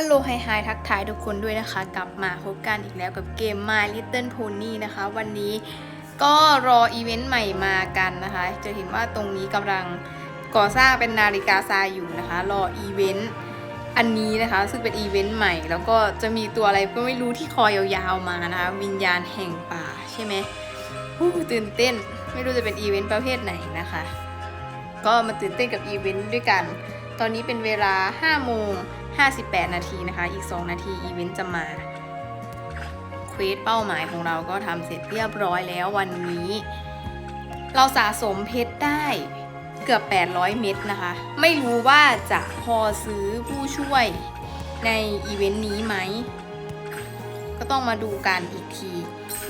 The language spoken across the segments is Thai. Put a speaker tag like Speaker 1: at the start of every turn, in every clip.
Speaker 1: ฮัลโหลไฮไฮทักทายทุกคนด้วยนะคะ กลับมาพบกันอีกแล้วกับเกม My Little Pony นะคะ วันนี้ก็รออีเวนต์ใหม่มากันนะคะ จะเห็นว่าตรงนี้กำลังก่อสร้างเป็นนาฬิกาทรายอยู่นะคะ รออีเวนต์อันนี้นะคะ ซึ่งเป็นอีเวนต์ใหม่ แล้วก็จะมีตัวอะไรก็ไม่รู้ที่คอยาวๆมานะคะ วิญญาณแห่งป่าใช่ไหมอู้ตื่นเต้นไม่รู้จะเป็นอีเวนต์ประเภทไหนนะคะ ก็มาตื่นเต้นกับอีเวนต์ด้วยกัน ตอนนี้เป็นเวลา5โมง 58 นาทีนะคะ อีก 2 นาทีอีเวนต์จะมาเควสเป้าหมายของเราก็ทำเสร็จเรียบร้อยแล้ววันนี้ เราสะสมเพชรได้เกือบ 800 เม็ดนะคะ ไม่รู้ว่าจะพอซื้อผู้ช่วยในอีเวนต์นี้ไหม ก็ต้องมาดูกันอีกที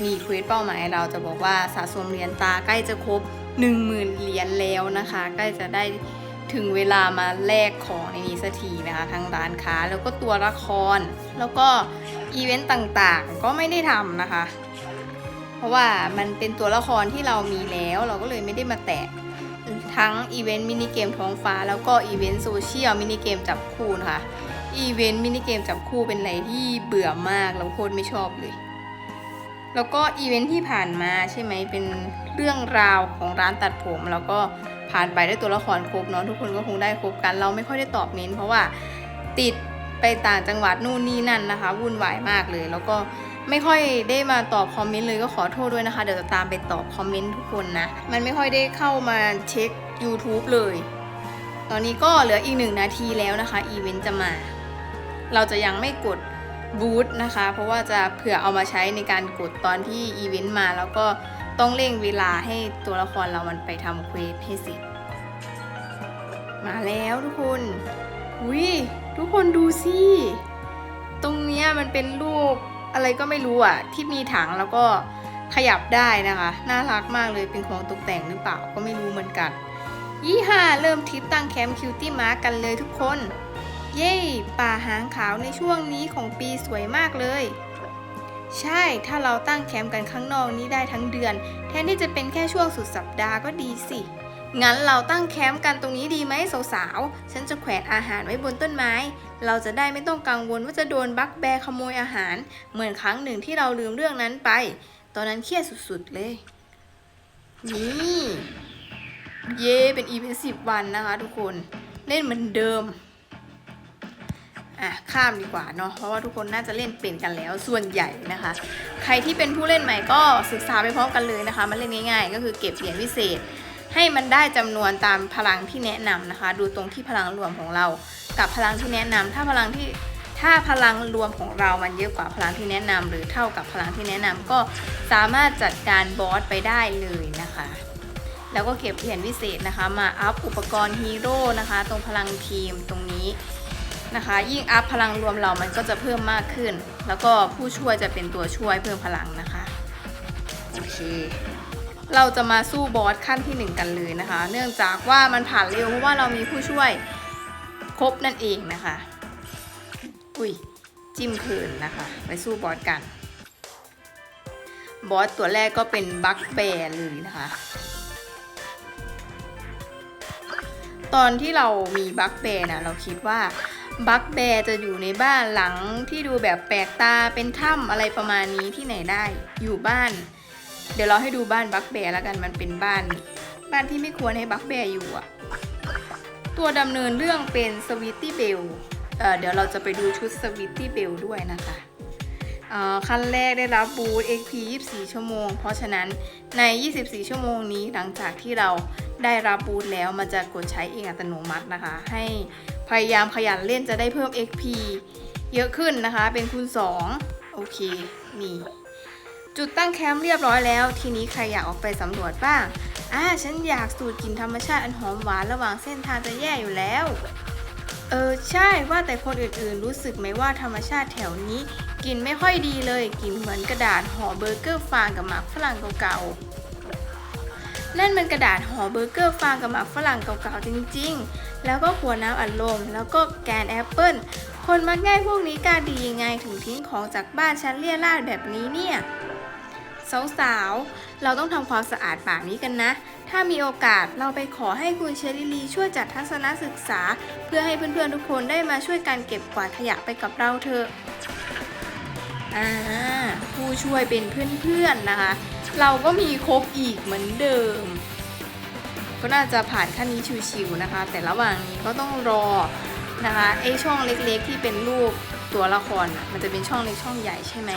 Speaker 1: มีเควสเป้าหมายเราจะบอกว่าสะสมเหรียญตาใกล้จะครบ 10,000 เหรียญแล้วนะคะ ใกล้จะได้ ถึงเวลามาแลกของในนี้สักทีนะคะทั้งร้านค้าแล้วก็ตัวละคร แล้วก็อีเวนต์ต่างๆ ก็ไม่ได้ทำนะคะ เพราะว่ามันเป็นตัวละครที่เรามีแล้ว เราก็เลยไม่ได้มาแตะทั้งอีเวนต์มินิเกมท้องฟ้า แล้วก็อีเวนต์โซเชียลมินิเกมจับคู่นะคะอีเวนต์มินิเกมจับคู่เป็นอะไรที่เบื่อมากเราโคตรไม่ชอบเลย แล้วก็อีเวนท์ที่ผ่านมาใช่ไหมเป็นเรื่องราวของร้านตัดผมแล้วก็ ผ่านไปได้ตัวละครครบเนาะทุกคนก็คงได้ครบกัน เราไม่ค่อยได้ตอบเมนต์เพราะว่าติดไปต่างจังหวัดนู่นนี่นั่นนะคะวุ่นวายมากเลย แล้วก็ไม่ค่อยได้มาตอบคอมเมนต์เลยก็ขอโทษด้วยนะคะ เดี๋ยวจะตามไปตอบคอมเมนต์ทุกคนนะ มันไม่ค่อยได้เข้ามาเช็ค YouTube เลย ตอนนี้ก็เหลืออีกหนึ่งนาทีแล้วนะคะอีเวนต์จะมา เราจะยังไม่กดบูธนะคะ เพราะว่าจะเผื่อเอามาใช้ในการกดตอนที่อีเวนต์มาแล้วก็ ต้องเร่งเวลาให้ตัวละครเรามันไปทำเควสให้เสร็จ มาแล้วทุกคนวิทุกคนดูสิ ตรงเนี้ยมันเป็นรูปอะไรก็ไม่รู้อะ ที่มีถังแล้วก็ขยับได้นะคะ น่ารักมากเลยเป็นของตกแต่งหรือเปล่าก็ไม่รู้เหมือนกันยี่ห้าเริ่มทริปตั้งแคมป์คิวตี้มาร์กันเลยทุกคน เย้ ป่าหางขาวในช่วงนี้ของปีสวยมากเลย ใช่ ถ้าเราตั้งแคมป์กันข้างนอกนี้ได้ทั้งเดือน แทนที่จะเป็นแค่ช่วงสุดสัปดาห์ก็ดีสิ งั้นเราตั้งแคมป์กันตรงนี้ดีไหมสาวๆ ฉันจะแขวนอาหารไว้บนต้นไม้ เราจะได้ไม่ต้องกังวลว่าจะโดนบักแบร์ขโมยอาหาร เหมือนครั้งหนึ่งที่เราลืมเรื่องนั้นไป ตอนนั้นเครียดสุดๆเลย นี่ เย่เป็นอีพีสิบวันนะคะทุกคน เล่นเหมือนเดิม อะข้ามดีกว่าเนาะเพราะว่าทุกคนน่าจะเล่นเป็นกันแล้วส่วนใหญ่นะคะ ใครที่เป็นผู้เล่นใหม่ก็ศึกษาไปพร้อมกันเลยนะคะ มันเล่นง่าย ๆ ก็คือเก็บเหรียญวิเศษ ให้มันได้จำนวนตามพลังที่แนะนำนะคะ ดูตรงที่พลังรวมของเรา กับพลังที่แนะนำถ้าพลังที่ถ้าพลังรวมของเรามันเยอะกว่าพลังที่แนะนำหรือเท่ากับพลังที่แนะนำก็สามารถจัดการบอสไปได้เลยนะคะแล้วก็เก็บเหรียญวิเศษนะคะ มาอัพอุปกรณ์ฮีโร่นะคะ ตรงพลังทีมตรงนี้ นะคะ ยิ่งอัพพลังรวมเรามันก็จะเพิ่มมากขึ้น แล้วก็ผู้ช่วยจะเป็นตัวช่วยเพิ่มพลังนะคะโอเคเราจะมาสู้บอสขั้นที่ 1 กันเลยนะคะ เนื่องจากว่ามันผ่านเร็วเพราะว่าเรามีผู้ช่วยครบนั่นเองนะคะ อุ้ยจิ้มคืนนะคะ ไปสู้บอสกัน บอสตัวแรกก็เป็นบัคแบร์เลยนะคะ ตอนที่เรามีบัคแบร์นะเราคิดว่า บัคแบร์จะอยู่ในบ้านหลังที่ดูแบบแปลกตาเป็นถ้ำอะไรประมาณนี้ที่ไหนได้ อยู่บ้าน เดี๋ยวเราให้ดูบ้านบัคแบร์แล้วกันมันเป็นบ้าน บ้านที่ไม่ควรให้บัคแบร์อยู่อะตัวดำเนินเรื่องเป็นสวิตตี้เบลเดี๋ยวเราจะไปดูชุดสวิตตี้เบลด้วยนะคะขั้นแรกได้รับบูท XP 24 ชั่วโมง เพราะฉะนั้นใน 24 ชั่วโมงนี้หลังจากที่เราได้รับบูทแล้วมันจะกดใช้เองอัตโนมัตินะคะ ให้ พยายามขยันเล่นจะได้เพิ่ม XP เยอะขึ้นนะคะ เป็นคูณ2โอเค นี่ จุดตั้งแคมป์เรียบร้อยแล้ว ทีนี้ใครอยากออกไปสำรวจบ้าง อ่า ฉันอยากสูดกลิ่นธรรมชาติอันหอมหวานระหว่างเส้นทางจะแย่อยู่แล้ว เออ ใช่ว่าแต่คนอื่นๆ รู้สึกไหมว่าธรรมชาติแถวนี้กลิ่นไม่ค่อยดีเลยกลิ่นเหมือนกระดาษห่อเบอร์เกอร์ฟางกับหมากฝรั่งเก่าๆ นั่นมันกระดาษห่อเบอร์เกอร์ฟางกับหมากฝรั่งเก่าๆจริงๆ แล้วก็ขวดน้ำอัดลม แล้วก็แกนแอปเปิลคนมักง่ายพวกนี้กล้าดียังไงถึงทิ้งของจากบ้านฉันเลี่ยราดแบบนี้เนี่ยสาวๆ เราต้องทำความสะอาดป่านี้กันนะ ถ้ามีโอกาสเราไปขอให้คุณเชลิลีช่วยจัดทัศนศึกษา เพื่อให้เพื่อนๆทุกคนได้มาช่วยกันเก็บกวาดขยะไปกับเราเถอะอ่าผู้ช่วยเป็นเพื่อนๆนะคะ เราก็มีครบอีกเหมือนเดิม ก็น่าจะผ่านขั้นนี้ชิวๆนะคะ แต่ระหว่างนี้ก็ต้องรอนะคะไอช่องเล็กๆ ที่เป็นรูปตัวละครมันจะเป็นช่องเล็กช่องใหญ่ใช่ไหม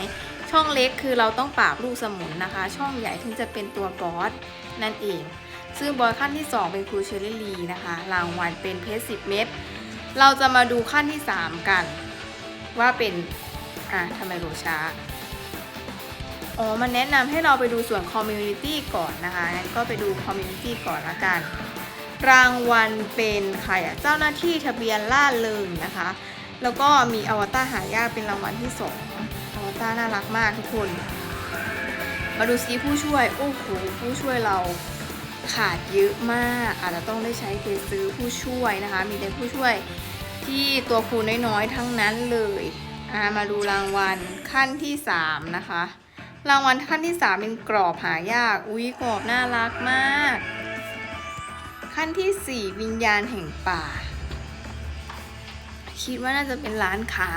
Speaker 1: ช่องเล็กคือเราต้องปราบลูกสมุนนะคะ ช่องใหญ่ถึงจะเป็นตัวบอสนั่นเอง ซึ่งบอสขั้นที่ 2 เป็นครูเชอรี่ลีนะคะ รางวัลเป็นเพชร10เม็ดเราจะมาดูขั้นที่ 3 กัน ว่าเป็นอะทำไมโรช้า อ๋อ มันแนะนำให้เราไปดูส่วนคอมมูนิตี้ก่อนนะคะ งั้นก็ไปดูคอมมูนิตี้ก่อนละกัน รางวัลเป็นใครอะเจ้าหน้าที่ทะเบียนล่าเริงนะคะ แล้วก็มีอวตารหายากเป็นรางวัลที่สองอวตารน่ารักมากทุกคน มาดูซิผู้ช่วย โอ้โห ผู้ช่วยเราขาดเยอะมาก อาจจะต้องได้ใช้เพจซื้อผู้ช่วยนะคะ มีแต่ผู้ช่วยที่ตัวคูน้อยๆ ทั้งนั้นเลย มาดูรางวัลขั้นที่ 3 นะคะ รางวัลขั้นที่3เป็นกรอบหายาก อุ้ยกรอบน่ารักมาก ขั้นทีสี่ 4 วิญญาณแห่งป่า คิดว่าน่าจะเป็นร้านค้า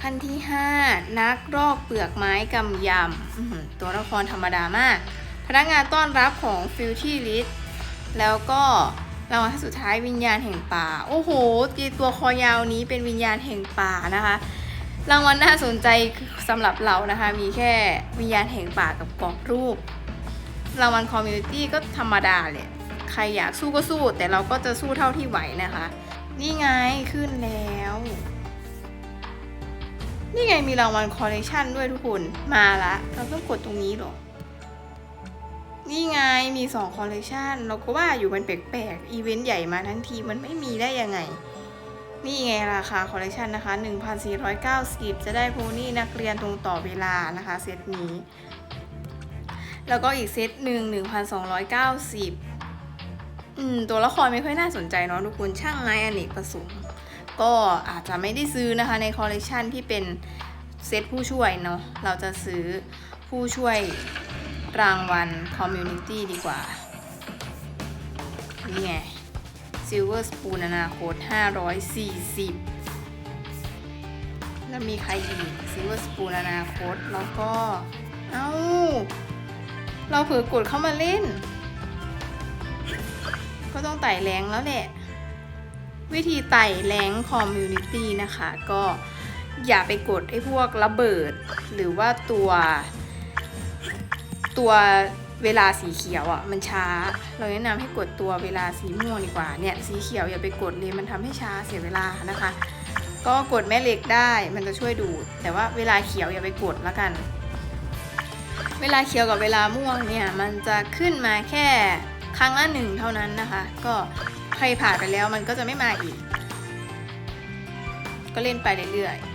Speaker 1: ขั้นที่ 5 นักรอกเปลือกไม้กำยำตัวละครธรรมดามาก พนักงานต้อนรับของฟิลที่ลิสแล้วก็รางวัลขั้นสุดท้ายวิญญาณแห่งป่า โอ้โหจีตัวคอยาวนี้เป็นวิญญาณแห่งป่านะคะ รางวัลน่าสนใจสำหรับเรานะคะ มีแค่วิญญาณแห่งป่ากับกรอบรูป รางวัลคอมมูนิตี้ก็ธรรมดาเลยใครอยากสู้ก็สู้ แต่เราก็จะสู้เท่าที่ไหวนะคะ นี่ไงขึ้นแล้ว นี่ไงมีรางวัลคอลเลคชันด้วยทุกคนมาละเราต้องกดตรงนี้หรอ นี่ไงมี2คอลเลคชันเราก็ว่าอยู่มันแปลกๆอีเวนต์ใหญ่มาทั้งทีมันไม่มีได้ยังไง นี่ไงราคาคอลเลคชันนะคะ 1,490 จะได้โพนี่นักเรียนตรงต่อเวลานะคะเซตนี้ แล้วก็อีกเซตหนึ่ง1,290อืมตัวละครไม่ค่อยน่าสนใจเนาะทุกคนช่างไม้อเนกประสงค์ก็อาจจะไม่ได้ซื้อนะคะในคอลเลคชันที่เป็นเซตผู้ช่วยเนาะเราจะซื้อผู้ช่วยรางวัลคอมมูนิตี้ดีกว่านี่ไง Silver Spoon อนาคต 540 แล้วมีใครอีก Silver Spoon อนาคต แล้วก็ เอ้า เราเผลอกดเข้ามาเล่น ก็ต้องไต่แรงแล้วแหละ วิธีไต่แรงคอมมูนิตี้นะคะ ก็อย่าไปกดไอ้พวกระเบิด หรือว่าตัวตัว เวลาสีเขียวอะมันช้า เราแนะนำให้กดตัวเวลาสีม่วงดีกว่าเนี่ยสีเขียวอย่าไปกดเลยมันทำให้ช้าเสียเวลานะคะ ก็กดแม่เหล็กได้มันจะช่วยดูด แต่ว่าเวลาเขียวอย่าไปกดแล้วกัน เวลาเขียวกับเวลาม่วงเนี่ยมันจะขึ้นมาแค่ครั้งละหนึ่งเท่านั้นนะคะ ก็ใครผ่านไปแล้วมันก็จะไม่มาอีก ก็เล่นไปเรื่อยๆ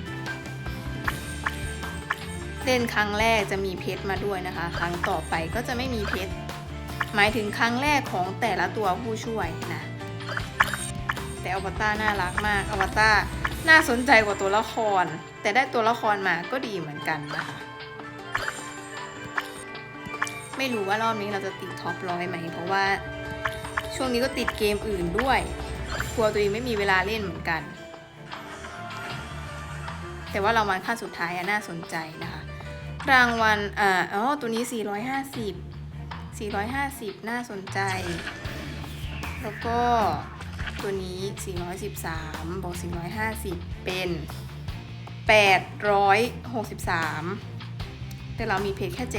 Speaker 1: เล่นครั้งแรกจะมีเพชรมาด้วยนะคะ ครั้งต่อไปก็จะไม่มีเพชรหมายถึงครั้งแรกของแต่ละตัวผู้ช่วยนะแต่อวตารน่ารักมากอวตารน่าสนใจกว่าตัวละคร แต่ได้ตัวละครมาก็ดีเหมือนกันนะคะไม่รู้ว่ารอบนี้เราจะติดท็อปร้อยไหม เพราะว่าช่วงนี้ก็ติดเกมอื่นด้วยกลัวตัวเองไม่มีเวลาเล่นเหมือนกัน แต่ว่ารางวัลขั้นสุดท้ายน่าสนใจนะคะ รางวัลอ่าอ๋อตัวนี้ 450 450 น่าสนใจ แล้วก็ตัวนี้ 413บวก450 เป็น 863 แต่เรามีเพจแค่ 755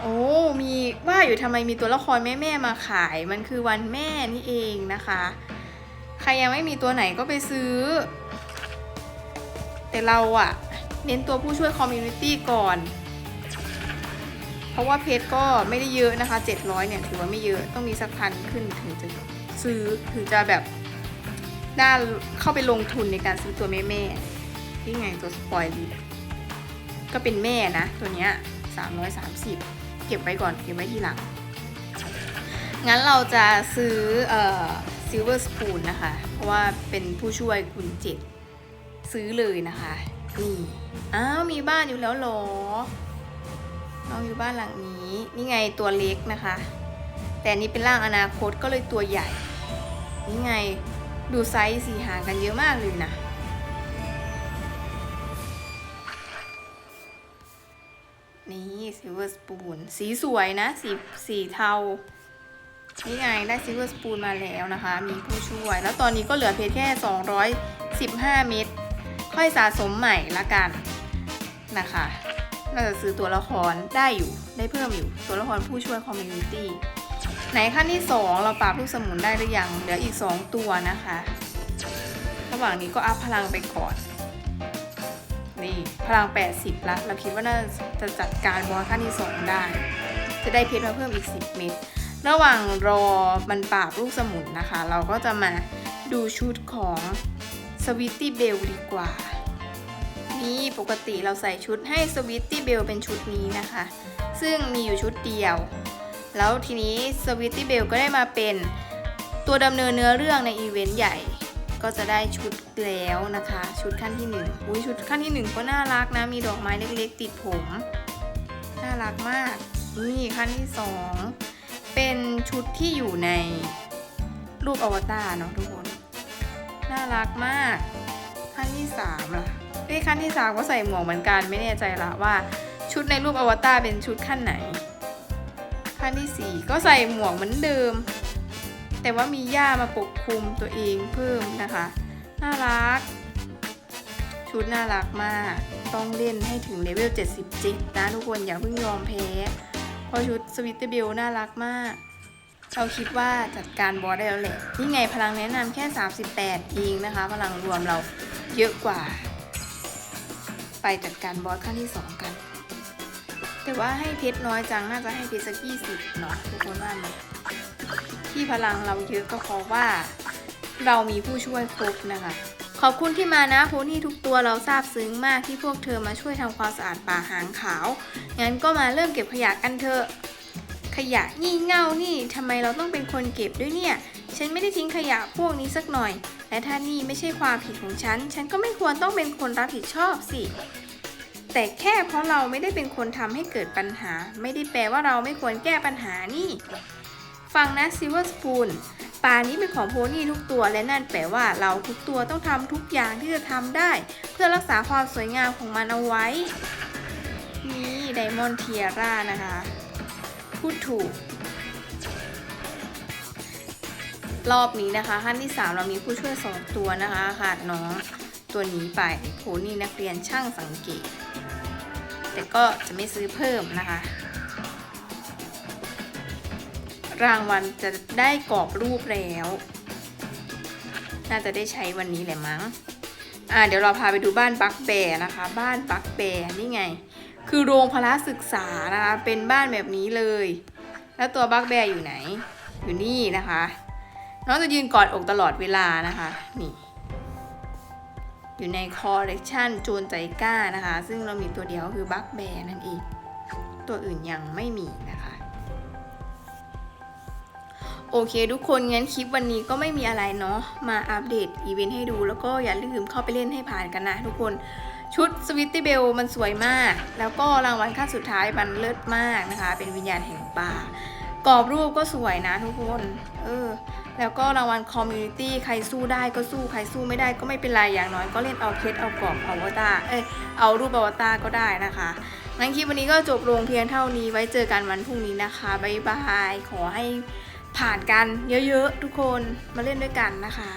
Speaker 1: โอ้ มีว่าอยู่ทำไมมีตัวละครแม่แม่ๆมาขาย มันคือวันแม่นี่เองนะคะ ใครยังไม่มีตัวไหนก็ไปซื้อ แต่เราอะ เน้นตัวผู้ช่วยคอมมูนิตี้ก่อน เพราะว่าเพจก็ไม่ได้เยอะนะคะ 700 เนี่ยถือว่าไม่เยอะต้องมีสักพันขึ้นถึงจะซื้อถึงจะแบบน่าเข้าไปลงทุนในการซื้อตัวแม่แม่ที่ไงตัวสปอยล์ก็เป็นแม่นะ ตัวเนี้ย 330 เก็บไว้ก่อนเก็บไว้ทีหลัง งั้นเราจะซื้อเอ่อ Silver Spoon นะคะ เพราะว่าเป็นผู้ช่วยคุณเจ็ดซื้อเลยนะคะ นี่ อ้าวมีบ้านอยู่แล้วหรอ น้องอยู่บ้านหลังนี้ นี่ไงตัวเล็กนะคะ แต่นี้เป็นร่างอนาคตก็เลยตัวใหญ่ นี่ไงดูไซส์สีห่างกันเยอะมากเลยนะนี่ซิลเวอร์สปูนสีสวยนะ สีสีเทา นี่ไงได้ซิลเวอร์สปูนมาแล้วนะคะ มีผู้ช่วย แล้วตอนนี้ก็เหลือเพชรแค่ 215 เม็ด ค่อยสะสมใหม่ละกันนะคะ น่าจะซื้อตัวละครได้อยู่ได้เพิ่มอยู่ตัวละครผู้ช่วยคอมมูนิตี้ไหนขั้นที่ 2 เราปราบลูกสมุนได้หรือยัง เหลืออีก 2 ตัวนะคะ ระหว่างนี้ก็อัพพลังไปก่อน นี่พลัง 80ละเราคิดว่าน่าจะจัดการบอสขั้นที่ 2 ได้ จะได้เพชรมาเพิ่มอีก 10 เม็ดระหว่างรอมันปราบลูกสมุนนะคะ เราก็จะมาดูชุดของ สวิตตี้เบลดีกว่า นี่ปกติเราใส่ชุดให้สวิตตี้เบลเป็นชุดนี้นะคะ ซึ่งมีอยู่ชุดเดียว แล้วทีนี้สวิตตี้เบลก็ได้มาเป็นตัวดำเนินเนื้อเรื่องในอีเวนต์ใหญ่ ก็จะได้ชุดแล้วนะคะ ชุดขั้นที่หนึ่งอุ้ยชุดขั้นที่หนึ่งก็น่ารักนะ มีดอกไม้เล็กๆ ติดผม น่ารักมาก นี่ขั้นที่สองเป็นชุดที่อยู่ในรูปอวตารเนาะทุกคน น่ารักมาก ขั้นที่สามล่ะเอ้ยขั้นที่สามก็ใส่หมวกเหมือนกันไม่แน่ใจละว่าชุดในรูปอวตารเป็นชุดขั้นไหน ขั้นที่สี่ก็ใส่หมวกเหมือนเดิม แต่ว่ามีหญ้ามาปกคลุมตัวเองเพิ่มนะคะ น่ารัก ชุดน่ารักมาก ต้องเล่นให้ถึงเลเวล77 นะทุกคนอย่าเพิ่งยอมแพ้ เพราะชุดสวิตเตอร์เบลน่ารักมาก เราคิดว่าจัดการบอสได้แล้วแหละนี่ไงพลังแนะนำแค่ 38เองนะคะ พลังรวมเราเยอะกว่า ไปจัดการบอสขั้นที่ 2 กัน แต่ว่าให้เพชรน้อยจังน่าจะให้เพชรสัก20เนาะทุกคนว่าไหมที่พลังเราเยอะก็เพราะว่า เรามีผู้ช่วยครบนะคะขอบคุณที่มานะโพนี่ทุกตัวเราซาบซึ้งมากที่พวกเธอมาช่วยทำความสะอาดป่าหางขาว งั้นก็มาเริ่มเก็บขยะกันเถอะ ยะงี่เง่านี่ทำไมเราต้องเป็นคนเก็บด้วยเนี่ย ฉันไม่ได้ทิ้งขยะพวกนี้สักหน่อย และถ้านี่ไม่ใช่ความผิดของฉัน ฉันก็ไม่ควรต้องเป็นคนรับผิดชอบสิ แต่แค่เพราะเราไม่ได้เป็นคนทำให้เกิดปัญหา ไม่ได้แปลว่าเราไม่ควรแก้ปัญหานี่ ฟังนะซิลเวอร์สปูนป่านี้เป็นของโพนี่ทุกตัวและนั่นแปลว่าเราทุกตัวต้องทำทุกอย่างที่จะทำได้ เพื่อรักษาความสวยงามของมันเอาไว้ นี่ไดมอนเทียร่านะคะ พูดถูก รอบนี้นะคะขั้นที่3เรามีผู้ช่วย2ตัวนะคะขาดน้องตัวนี้ไปโพนี่นักเรียนช่างสังเกต แต่ก็จะไม่ซื้อเพิ่มนะคะ รางวัลจะได้กรอบรูปแล้ว น่าจะได้ใช้วันนี้แหละมั้ง อ่าเดี๋ยวเราพาไปดูบ้านบักแบร์นะคะ บ้านบักแบร์นี่ไง คือโรงพละศึกษานะคะ เป็นบ้านแบบนี้เลย แล้วตัวบักแบร์อยู่ไหน อยู่นี่นะคะ น้องจะยืนกอดอกตลอดเวลานะคะ นี่ อยู่ในคอลเลกชันโจนใจกล้านะคะ ซึ่งเรามีตัวเดียวคือบักแบร์นั่นเอง ตัวอื่นยังไม่มีนะคะ โอเคทุกคนงั้นคลิปวันนี้ก็ไม่มีอะไรเนาะ มาอัปเดตอีเวนต์ให้ดู แล้วก็อย่าลืมเข้าไปเล่นให้ผ่านกันนะทุกคน ชุดสวิตตี้เบลมันสวยมาก แล้วก็รางวัลขั้นสุดท้ายมันเลิศมากนะคะ เป็นวิญญาณแห่งป่ากรอบรูปก็สวยนะทุกคน เออ แล้วก็รางวัลคอมมูนิตี้ใครสู้ได้ก็สู้ใครสู้ไม่ได้ก็ไม่เป็นไรอย่างน้อยก็เล่นเอาเพชรเอากรอบเอาอวตารเอ้ยเอารูปอวตารก็ได้นะคะงั้นคลิปวันนี้ก็จบลงเพียงเท่านี้ไว้เจอกันวันพรุ่งนี้นะคะบ๊ายบายขอให้ผ่านกันเยอะๆทุกคนมาเล่นด้วยกันนะคะ